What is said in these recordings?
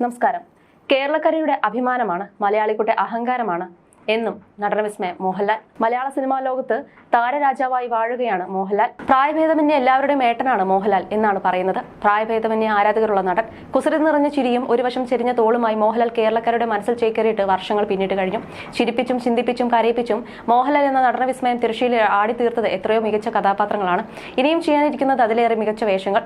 നമസ്കാരം. കേരളക്കരയുടെ അഭിമാനമാണ് മലയാളിക്കുട്ടി അഹങ്കാരമാണ് എന്നും നടനവിസ്മയം മോഹൻലാൽ. മലയാള സിനിമാ ലോകത്ത് താരരാജാവായി വാഴുകയാണ് മോഹൻലാൽ. പ്രായഭേദമന്യേ എല്ലാവരുടെയും ഏട്ടനാണ് മോഹൻലാൽ എന്നാണ് പറയുന്നത്. പ്രായഭേദമന്യേ ആരാധകരുള്ള നടൻ. കുസൃതി നിറഞ്ഞ ചിരിയും ഒരു വശം ചെരിഞ്ഞ തോളുമായി മോഹൻലാൽ കേരളക്കാരുടെ മനസ്സിൽ ചേക്കേറിയിട്ട് വർഷങ്ങൾ പിന്നിട്ട് കഴിഞ്ഞു. ചിരിപ്പിച്ചും ചിന്തിപ്പിച്ചും കരയിപ്പിച്ചും മോഹൻലാൽ എന്ന നടനവിസ്മയം ആടി ആടിത്തീർത്തത് എത്രയോ മികച്ച കഥാപാത്രങ്ങളാണ്. ഇനിയും ചെയ്യാനിരിക്കുന്നത് അതിലേറെ മികച്ച വേഷങ്ങൾ.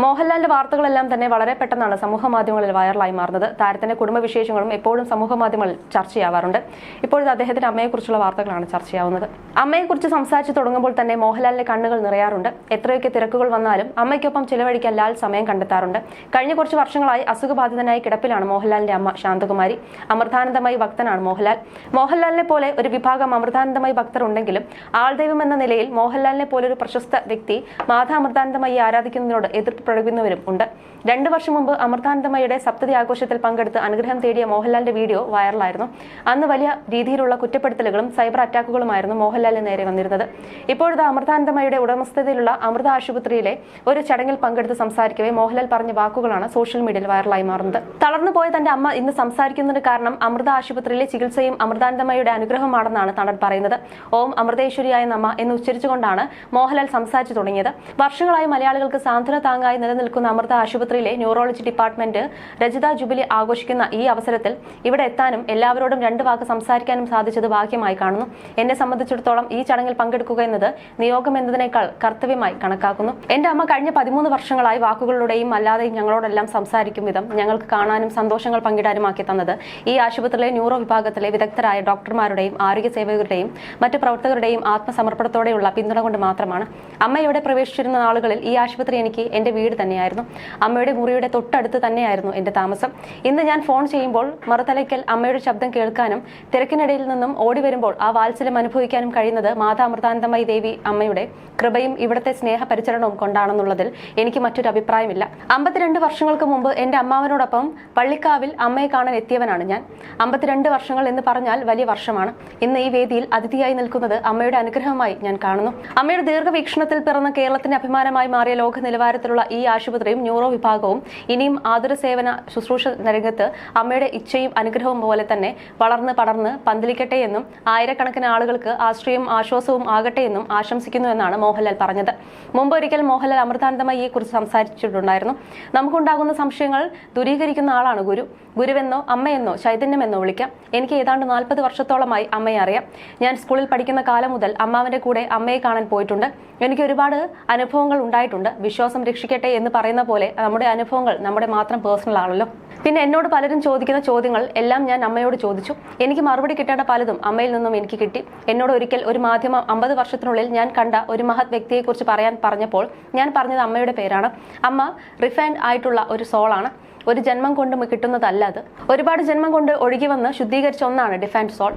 മോഹൻലാലിന്റെ വാർത്തകളെല്ലാം തന്നെ വളരെ പെട്ടെന്നാണ് സമൂഹ മാധ്യമങ്ങളിൽ വൈറലായി മാറുന്നത്. താരത്തിന്റെ കുടുംബവിശേഷങ്ങളും എപ്പോഴും സമൂഹ മാധ്യമങ്ങളിൽ ചർച്ചയാവാറുണ്ട്. ഇപ്പോഴത്തെ അദ്ദേഹത്തിന്റെ അമ്മയെക്കുറിച്ചുള്ള വാർത്തകളാണ് ചർച്ചയാവുന്നത് അമ്മയെക്കുറിച്ച് സംസാരിച്ചു തുടങ്ങുമ്പോൾ തന്നെ മോഹൻലാലിന്റെ കണ്ണുകൾ നിറയാറുണ്ട്. എത്രയൊക്കെ തിരക്കുകൾ വന്നാലും അമ്മയ്ക്കൊപ്പം ചിലവഴിക്കാൻ ലാൽ സമയം കണ്ടെത്താറുണ്ട്. കഴിഞ്ഞ കുറച്ച് വർഷങ്ങളായി അസുഖബാധിതനായി കിടപ്പിലാണ് മോഹൻലാലിന്റെ അമ്മ ശാന്തകുമാരി. അമൃതാനന്ദമായി ഭക്തനാണ് മോഹൻലാൽ. മോഹൻലാലിനെ പോലെ ഒരു വിഭാഗം അമൃതാനന്ദമായി ഭക്തർ ഉണ്ടെങ്കിലും ആൾദൈവം എന്ന നിലയിൽ മോഹൻലാലിനെ പോലെ ഒരു പ്രശസ്ത വ്യക്തി മാതാ അമൃതാനന്ദമായി ആരാധിക്കുന്നതിനോട് എതിർപ്പ് പ്രകടിപ്പിക്കുന്നവരും ഉണ്ട്. രണ്ടു വർഷം മുമ്പ് അമൃതാനന്ദമയുടെ സപ്തതി ആഘോഷത്തിൽ പങ്കെടുത്ത് അനുഗ്രഹം തേടിയ മോഹൻലാലിന്റെ വീഡിയോ വൈറലായിരുന്നു. അന്ന് വലിയ രീതിയിലുള്ള കുറ്റപ്പെടുത്തലുകളും സൈബർ അറ്റാക്കുകളുമായിരുന്നു മോഹൻലാലിന് നേരെ വന്നിരുന്നത്. ഇപ്പോഴത്തെ അമൃതാനന്ദമയുടെ ഉടമസ്ഥതയിലുള്ള അമൃത ആശുപത്രിയിലെ ഒരു ചടങ്ങിൽ പങ്കെടുത്ത് സംസാരിക്കവേ മോഹൻലാൽ പറഞ്ഞ വാക്കുകളാണ് സോഷ്യൽ മീഡിയയിൽ വൈറലായി മാറുന്നത്. തളർന്നു പോയ തന്റെ അമ്മ ഇന്ന് സംസാരിക്കുന്നതിന് കാരണം അമൃത ആശുപത്രിയിലെ ചികിത്സയും അമൃതാനന്ദമയുടെ അനുഗ്രഹമാണെന്നാണ് തണൽ പറയുന്നത്. ഓം അമൃതേശ്വരിയായ നമ്മ എന്ന് ഉച്ചരിച്ചുകൊണ്ടാണ് മോഹൻലാൽ സംസാരിച്ചു തുടങ്ങിയത്. വർഷങ്ങളായി മലയാളികൾക്ക് സാന്ത്വന താങ്ങായി നിലനിൽക്കുന്ന അമൃത ആശുപത്രിയിലെ ന്യൂറോളജി ഡിപ്പാർട്ട്മെന്റ് രജിത ജൂബിലി ആഘോഷിക്കുന്ന ഈ അവസരത്തിൽ ഇവിടെ എത്താനും എല്ലാവരോടും രണ്ട് വാക്ക് സംസാരിക്കാനും സാധിച്ചത് ഭാഗ്യമായി കാണുന്നു. എന്നെ സംബന്ധിച്ചിടത്തോളം ഈ ചടങ്ങിൽ പങ്കെടുക്കുക എന്നത് നിയോഗം എന്നതിനേക്കാൾ കർത്തവ്യമായി കണക്കാക്കുന്നു. എന്റെ അമ്മ കഴിഞ്ഞ പതിമൂന്ന് വർഷങ്ങളായി വാക്കുകളിലൂടെയും അല്ലാതെയും ഞങ്ങളോടെല്ലാം സംസാരിക്കും വിധം ഞങ്ങൾക്ക് കാണാനും സന്തോഷങ്ങൾ പങ്കിടാനും ആക്കി തന്നത് ഈ ആശുപത്രിയിലെ ന്യൂറോ വിഭാഗത്തിലെ വിദഗ്ധരായ ഡോക്ടർമാരുടെയും ആരോഗ്യ സേവകരുടെയും മറ്റ് പ്രവർത്തകരുടെയും ആത്മസമർപ്പണത്തോടെയുള്ള പിന്തുണ കൊണ്ട് മാത്രമാണ്. അമ്മ ഇവിടെ പ്രവേശിച്ചിരുന്ന നാളുകളിൽ ഈ ആശുപത്രി എനിക്ക് എന്റെ വീട് തന്നെയായിരുന്നു. അമ്മയുടെ മുറിയുടെ തൊട്ടടുത്ത് തന്നെയായിരുന്നു എന്റെ താമസം. ഇന്ന് ഞാൻ ഫോൺ ചെയ്യുമ്പോൾ മറുതലയ്ക്കൽ അമ്മയുടെ ശബ്ദം കേൾക്കാനും തിരക്കിനിടയിൽ നിന്നും ഓടി വരുമ്പോൾ ആ വാത്സല്യം അനുഭവിക്കാനും കഴിയുന്നത് മാതാ അമൃതാനന്ദമയി ദേവി അമ്മയുടെ കൃപയും ഇവിടുത്തെ സ്നേഹ പരിചരണവും കൊണ്ടാണെന്നുള്ളതിൽ എനിക്ക് മറ്റൊരു അഭിപ്രായമില്ല. അമ്പത്തിരണ്ട് വർഷങ്ങൾക്ക് മുമ്പ് എന്റെ അമ്മാവനോടൊപ്പം പള്ളിക്കാവിൽ അമ്മയെ കാണാൻ എത്തിയവനാണ് ഞാൻ. അമ്പത്തിരണ്ട് വർഷങ്ങൾ എന്ന് പറഞ്ഞാൽ വലിയ വർഷമാണ്. ഇന്ന് ഈ വേദിയിൽ അതിഥിയായി നിൽക്കുന്നത് അമ്മയുടെ അനുഗ്രഹമായി ഞാൻ കാണുന്നു. അമ്മയുടെ ദീർഘവീക്ഷണത്തിൽ പിറന്ന കേരളത്തിന്റെ അഭിമാനമായി മാറിയ ലോക നിലവാരത്തിലുള്ള ഈ ആശുപത്രിയും ന്യൂറോ വിഭാഗവും ഇനിയും ആതുര സേവന ശുശ്രൂഷ രംഗത്ത് അമ്മയുടെ ഇച്ഛയും അനുഗ്രഹവും പോലെ തന്നെ വളർന്ന് പടർന്ന് പന്തലിക്കട്ടെ എന്നും ആയിരക്കണക്കിന് ആളുകൾക്ക് ആശ്രയവും ആശ്വാസവും ആകട്ടെ എന്നും ആശംസിക്കുന്നു എന്നാണ് മോഹൻലാൽ പറഞ്ഞത്. മുമ്പ് ഒരിക്കൽ മോഹൻലാൽ അമൃതാനന്ദമയിയെ കുറിച്ച് സംസാരിച്ചിട്ടുണ്ടായിരുന്നു. നമുക്കുണ്ടാകുന്ന സംശയങ്ങൾ ദൂരീകരിക്കുന്ന ആളാണ് ഗുരു. ഗുരുവെന്നോ അമ്മയെന്നോ ചൈതന്യമെന്നോ വിളിക്കാം. എനിക്ക് ഏതാണ്ട് നാൽപ്പത് വർഷത്തോളമായി അമ്മയെ അറിയാം. ഞാൻ സ്കൂളിൽ പഠിക്കുന്ന കാലം മുതൽ അമ്മാവന്റെ കൂടെ അമ്മയെ കാണാൻ പോയിട്ടുണ്ട്. എനിക്ക് ഒരുപാട് അനുഭവങ്ങൾ ഉണ്ടായിട്ടുണ്ട്. വിശ്വാസം രക്ഷിക്കട്ടെ എന്ന് പറയുന്ന പോലെ നമ്മുടെ അനുഭവങ്ങൾ നമ്മുടെ മാത്രം പേഴ്സണൽ ആണല്ലോ. പിന്നെ എന്നോട് പലരും ചോദിക്കുന്ന ചോദ്യങ്ങൾ എല്ലാം ഞാൻ അമ്മയോട് ചോദിച്ചു. എനിക്ക് മറുപടി കിട്ടേണ്ട പലതും അമ്മയിൽ നിന്നും എനിക്ക് കിട്ടി. എന്നോട് ഒരിക്കൽ ഒരു മാധ്യമം അമ്പത് വർഷത്തിനുള്ളിൽ ഞാൻ കണ്ട ഒരു മഹത് വ്യക്തിയെക്കുറിച്ച് പറയാൻ പറഞ്ഞപ്പോൾ ഞാൻ പറഞ്ഞത് അമ്മയുടെ പേരാണ്. അമ്മ റിഫൈൻഡ് ആയിട്ടുള്ള ഒരു സോളാണ് ഒരു ജന്മം കൊണ്ട് കിട്ടുന്നതല്ല അത്. ഒരുപാട് ജന്മം കൊണ്ട് ഒഴുകി വന്ന് ശുദ്ധീകരിച്ച ഒന്നാണ് ഡിഫൈൻഡ് സോൾ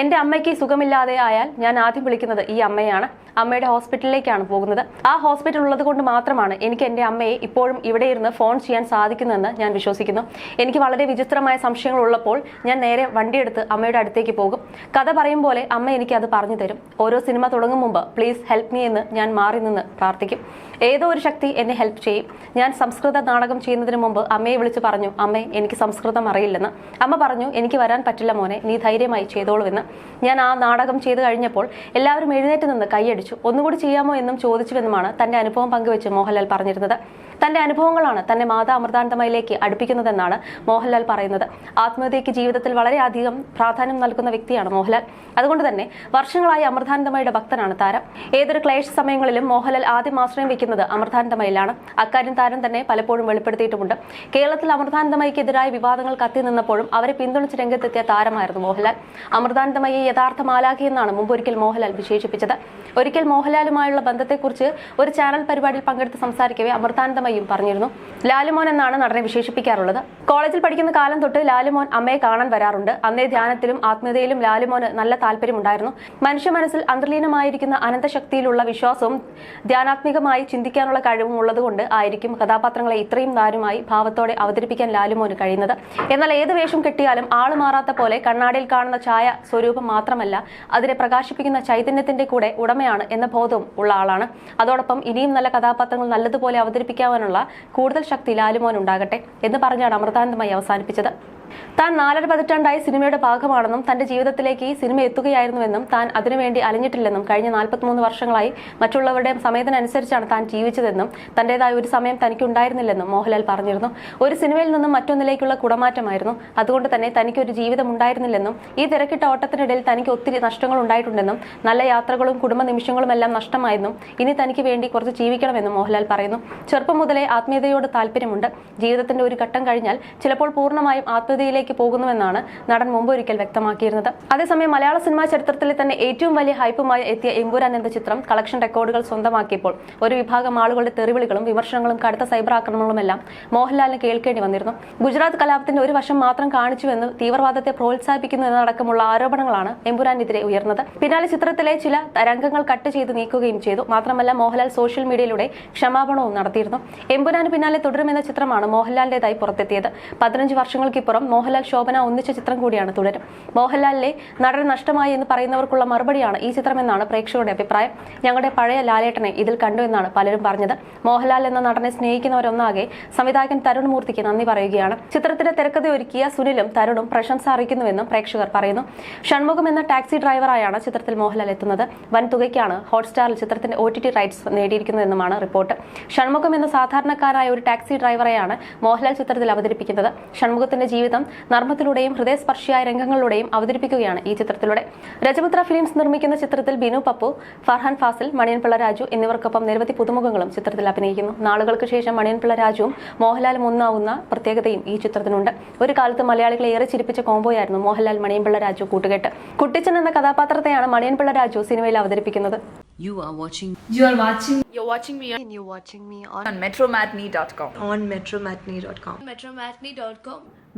എന്റെ അമ്മയ്ക്ക് സുഖമില്ലാതെ ആയാൽ ഞാൻ ആദ്യം വിളിക്കുന്നത് ഈ അമ്മയാണ്. അമ്മയുടെ ഹോസ്പിറ്റലിലേക്കാണ് പോകുന്നത്. ആ ഹോസ്പിറ്റൽ ഉള്ളത് കൊണ്ട് മാത്രമാണ് എനിക്ക് എന്റെ അമ്മയെ ഇപ്പോഴും ഇവിടെ ഇരുന്ന് ഫോൺ ചെയ്യാൻ സാധിക്കുന്നതെന്ന് ഞാൻ വിശ്വസിക്കുന്നു. എനിക്ക് വളരെ വിചിത്രമായ സംശയങ്ങൾ ഉള്ളപ്പോൾ ഞാൻ നേരെ വണ്ടിയെടുത്ത് അമ്മയുടെ അടുത്തേക്ക് പോകും. കഥ പറയും പോലെ അമ്മ എനിക്ക് അത് പറഞ്ഞു തരും. ഓരോ സിനിമ തുടങ്ങും മുമ്പ് പ്ലീസ് ഹെൽപ്പ് മീ എന്ന് ഞാൻ മാറി നിന്ന് പ്രാർത്ഥിക്കും. ഏതോ ഒരു ശക്തി എന്നെ ഹെൽപ്പ് ചെയ്യും. ഞാൻ സംസ്കൃത നാടകം ചെയ്യുന്നതിന് മുമ്പ് അമ്മയെ വിളിച്ച് പറഞ്ഞു അമ്മേ എനിക്ക് സംസ്കൃതം അറിയില്ലെന്ന്. അമ്മ പറഞ്ഞു എനിക്ക് വരാൻ പറ്റില്ല മോനെ നീ ധൈര്യമായി ചെയ്തോളൂ എന്ന് ഞാൻ ആ നാടകം ചെയ്തു കഴിഞ്ഞപ്പോൾ എല്ലാവരും എഴുന്നേറ്റ് നിന്ന് കൈയടിച്ചു. ഒന്നുകൂടി ചെയ്യാമോ എന്നും ചോദിച്ചുവെന്നുമാണ് തന്റെ അനുഭവം പങ്കുവെച്ച് മോഹൻലാൽ പറഞ്ഞിരുന്നത്. തന്റെ അനുഭവങ്ങളാണ് തന്നെ മാതാ അമൃതാനന്ദമയിലേക്ക് അടുപ്പിക്കുന്നതെന്നാണ് മോഹൻലാൽ പറയുന്നത്. ആത്മഹത്യയ്ക്ക് ജീവിതത്തിൽ വളരെയധികം പ്രാധാന്യം നൽകുന്ന വ്യക്തിയാണ് മോഹൻലാൽ. അതുകൊണ്ട് തന്നെ വർഷങ്ങളായി അമൃതാനന്ദമയുടെ ഭക്തനാണ് താരം. ഏതൊരു ക്ലേശ സമയങ്ങളിലും മോഹൻലാൽ ആദ്യം ആശ്രയം വെക്കുന്നത് അമൃതാനന്ദമയിലാണ്. അക്കാര്യം താരം തന്നെ പലപ്പോഴും വെളിപ്പെടുത്തിയിട്ടുമുണ്ട്. കേരളത്തിൽ അമൃതാനന്ദമയ്ക്കെതിരായ വിവാദങ്ങൾ കത്തി നിന്നപ്പോഴും അവരെ പിന്തുണച്ച് രംഗത്തെത്തിയ താരമായിരുന്നു മോഹൻലാൽ. അമൃതാനന്ദമയെ യഥാർത്ഥ മാലാഖി എന്നാണ് മുമ്പ് ഒരിക്കൽ മോഹൻലാൽ വിശേഷിപ്പിച്ചത്. ഒരിക്കൽ മോഹൻലാലുമായുള്ള ബന്ധത്തെക്കുറിച്ച് ഒരു ചാനൽ പരിപാടിയിൽ പങ്കെടുത്ത് സംസാരിക്കവേ അമൃതാനന്ദമയും പറഞ്ഞിരുന്നു. ലാലുമോൻ എന്നാണ് നടനെ വിശേഷിപ്പിക്കാറുള്ളത്. കോളേജിൽ പഠിക്കുന്ന കാലം തൊട്ട് ലാലുമോൻ അമ്മയെ കാണാൻ വരാറുണ്ട്. അന്നേ ധ്യാനത്തിലും ആത്മീയതയിലും ലാലുമോന് നല്ല താല്പര്യമുണ്ടായിരുന്നു. മനുഷ്യ മനസ്സിൽ അന്തർലീനമായിരിക്കുന്ന അനന്തശക്തിയിലുള്ള വിശ്വാസവും ധ്യാനാത്മികമായി ചിന്തിക്കാനുള്ള കഴിവും ഉള്ളതുകൊണ്ട് ആയിരിക്കും കഥാപാത്രങ്ങളെ ഇത്രയും ദാരുമായി ഭാവത്തോടെ അവതരിപ്പിക്കാൻ ലാലുമോന് കഴിയുന്നത്. എന്നാൽ ഏത് വേഷം കെട്ടിയാലും ആൾ മാറാത്ത പോലെ കണ്ണാടിയിൽ കാണുന്ന ഛായ സ്വരൂപം മാത്രമല്ല അതിനെ പ്രകാശിപ്പിക്കുന്ന ചൈതന്യത്തിന്റെ കൂടെ ഉടമയാണ് എന്ന ബോധവും ഉള്ള ആളാണ്. അതോടൊപ്പം ഇനിയും നല്ല കഥാപാത്രങ്ങൾ നല്ലതുപോലെ അവതരിപ്പിക്കാമെന്ന നേരിടുവാനുള്ള കൂടുതൽ ശക്തി ലാലുമോൻ ഉണ്ടാകട്ടെ എന്ന് പറഞ്ഞാണ് അമൃതാനന്ദമായി അവസാനിപ്പിച്ചത് താൻ നാലര പതിറ്റാണ്ടായി സിനിമയുടെ ഭാഗമാണെന്നും തന്റെ ജീവിതത്തിലേക്ക് ഈ സിനിമ എത്തുകയായിരുന്നുവെന്നും താൻ അതിനുവേണ്ടി അലഞ്ഞിട്ടില്ലെന്നും കഴിഞ്ഞ നാൽപ്പത്തിമൂന്ന് വർഷങ്ങളായി മറ്റുള്ളവരുടെ സമയത്തിനനുസരിച്ചാണ് താൻ ജീവിച്ചതെന്നും തന്റേതായ ഒരു സമയം തനിക്കുണ്ടായിരുന്നില്ലെന്നും മോഹൻലാൽ പറഞ്ഞിരുന്നു. ഒരു സിനിമയിൽ നിന്നും മറ്റൊന്നിലേക്കുള്ള കുടമാറ്റമായിരുന്നു. അതുകൊണ്ട് തന്നെ തനിക്ക് ഒരു ജീവിതം ഉണ്ടായിരുന്നില്ലെന്നും ഈ തിരക്കിട്ട ഓട്ടത്തിനിടയിൽ തനിക്ക് ഒത്തിരി നഷ്ടങ്ങൾ ഉണ്ടായിട്ടുണ്ടെന്നും നല്ല യാത്രകളും കുടുംബ നിമിഷങ്ങളും എല്ലാം നഷ്ടമായെന്നും ഇനി തനിക്ക് വേണ്ടി കുറച്ച് ജീവിക്കണമെന്നും മോഹൻലാൽ പറയുന്നു. ചെറുപ്പം മുതലേ ആത്മീയതയോട് താല്പര്യമുണ്ട്. ജീവിതത്തിന്റെ ഒരു ഘട്ടം കഴിഞ്ഞാൽ ചിലപ്പോൾ പൂർണമായും ആത്മീയതയിലേക്ക് പോകുന്നുവെന്നാണ് നടൻ മുമ്പ് ഒരിക്കൽ വ്യക്തമാക്കിയിരുന്നത്. അതേസമയം മലയാള സിനിമാ ചരിത്രത്തിലെ തന്നെ ഏറ്റവും വലിയ ഹൈപ്പുമായി എത്തിയ എമ്പുരാൻ എന്ന ചിത്രം കളക്ഷൻ റെക്കോർഡുകൾ സ്വന്തമാക്കിയപ്പോൾ ഒരു വിഭാഗം ആളുകളുടെ തെറിവിളികളും വിമർശനങ്ങളും കടുത്ത സൈബർ ആക്രമണങ്ങളുമെല്ലാം മോഹൻലാലിന് കേൾക്കേണ്ടി വന്നിരുന്നു. ഗുജറാത്ത് കലാപത്തിന്റെ ഒരു വശം മാത്രം കാണിച്ചുവെന്ന് തീവ്രവാദത്തെ പ്രോത്സാഹിപ്പിക്കുന്നു എന്നടക്കമുള്ള ആരോപണങ്ങളാണ് എമ്പുരാനെതിരെ ഉയർന്നത്. പിന്നാലെ ചിത്രത്തിലെ ചില രംഗങ്ങൾ കട്ട് ചെയ്ത് നീക്കുകയും ചെയ്തു. മാത്രമല്ല മോഹൻലാൽ സോഷ്യൽ മീഡിയയിലൂടെ ക്ഷമാപണവും നടത്തിയിരുന്നു. എമ്പുരാന് പിന്നാലെ തുടരുമെന്ന ചിത്രമാണ് മോഹൻലാലിന്റേതായി പുറത്തെത്തിയത്. പതിനഞ്ച് വർഷങ്ങൾക്കിപ്പുറം മോഹൻലാൽ ശോഭന ഒന്നിച്ച ചിത്രം കൂടിയാണ് തുടരും. മോഹൻലാലിലെ നടൻ നഷ്ടമായി എന്ന് പറയുന്നവർക്കുള്ള മറുപടിയാണ് ഈ ചിത്രമെന്നാണ് പ്രേക്ഷകരുടെ അഭിപ്രായം. ഞങ്ങളുടെ പഴയ ലാലേട്ടനെ ഇതിൽ കണ്ടു എന്നാണ് പലരും പറഞ്ഞത്. മോഹൻലാൽ എന്ന നടനെ സ്നേഹിക്കുന്നവരൊന്നാകെ സംവിധായകൻ തരുൺ മൂർത്തിക്ക് നന്ദി പറയുകയാണ്. ചിത്രത്തിന്റെ തിരക്കഥ ഒരുക്കിയ സുനിലും തരുണും പ്രശംസ അറിയിക്കുന്നുവെന്നും പ്രേക്ഷകർ പറയുന്നു. ഷൺമുഖം എന്ന ടാക്സി ഡ്രൈവറായാണ് ചിത്രത്തിൽ മോഹൻലാൽ എത്തുന്നത്. വൻ തുകയ്ക്കാണ് ഹോട്ട്സ്റ്റാറിൽ ചിത്രത്തിന്റെ ഒ ടി ടി റൈറ്റ്സ് നേടിയിരിക്കുന്നതെന്നുമാണ് റിപ്പോർട്ട്. ഷൺമുഖം എന്ന സാധാരണക്കാരായ ഒരു ടാക്സി ഡ്രൈവറെയാണ് മോഹൻലാൽ ചിത്രത്തിൽ അവതരിപ്പിക്കുന്നത്. ഷൺമുഖത്തിന്റെ ജീവിതം നർമ്മത്തിലൂടെയും ഹൃദയസ്പർശിയായ രംഗങ്ങളിലൂടെയും അവതരിപ്പിക്കുകയാണ് ഈ ചിത്രത്തിലൂടെ രജപുത്ര ഫിലിംസ് നിർമ്മിക്കുന്ന ചിത്രത്തിൽ ബിനു പപ്പു ഫർഹാൻ ഫാസിൽ മണിയൻപിള്ള രാജു എന്നിവർക്കൊപ്പം നിരവധി പുതുമുഖങ്ങളും ചിത്രത്തിൽ അഭിനയിക്കുന്നു നാളുകൾക്ക് ശേഷം മണിയൻപിള്ള രാജുവും മോഹൻലാലും ഒന്നാവുന്ന പ്രത്യേകതയും ഈ ചിത്രത്തിനുണ്ട് ഒരു കാലത്ത് മലയാളികളെ ഏറെ ചിരിപ്പിച്ച കോമ്പോയായിരുന്നു മോഹൻലാൽ മണിയൻപിള്ള രാജു കൂട്ടുകെട്ട് കുട്ടിച്ചൻ എന്ന കഥാപാത്രത്തെയാണ് മണിയൻപിള്ള രാജു സിനിമയിൽ അവതരിപ്പിക്കുന്നത് You are watching You are watching You're watching me and you're watching me on on metromatney.com. on metromatney.com. metromatney.com.